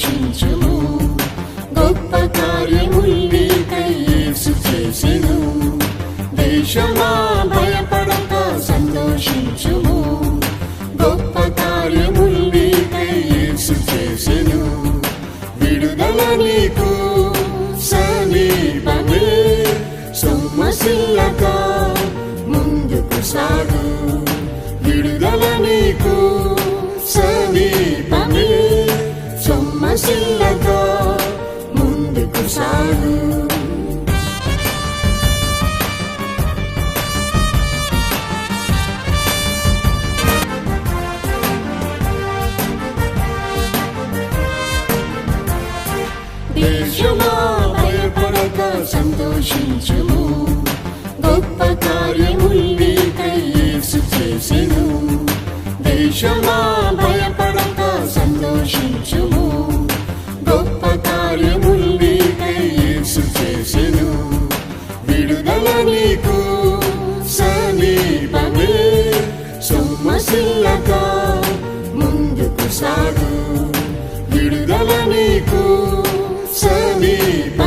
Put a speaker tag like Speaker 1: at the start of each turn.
Speaker 1: సంతోషించుము గొప్ప కార్యముల్ నీకై చేసెను. దేశమా భయపడక సంతోషించుము. గొప్ప కార్యముల్ నీకై చేసెను. విడుదల నీకు సమీపమే. సొమ్మసిల్లక ముందుకు సాగు. విడుదల నీకు ముందుకు సాగు. దేశమా భయపడక సంతోషించుము. గొప్ప కార్యముల్ నీకై చేసెను. దేశమా నీకు సమీపమే. సొమ్మసిల్లక ముందుకు సాగు. విడుదల నీకు సమీప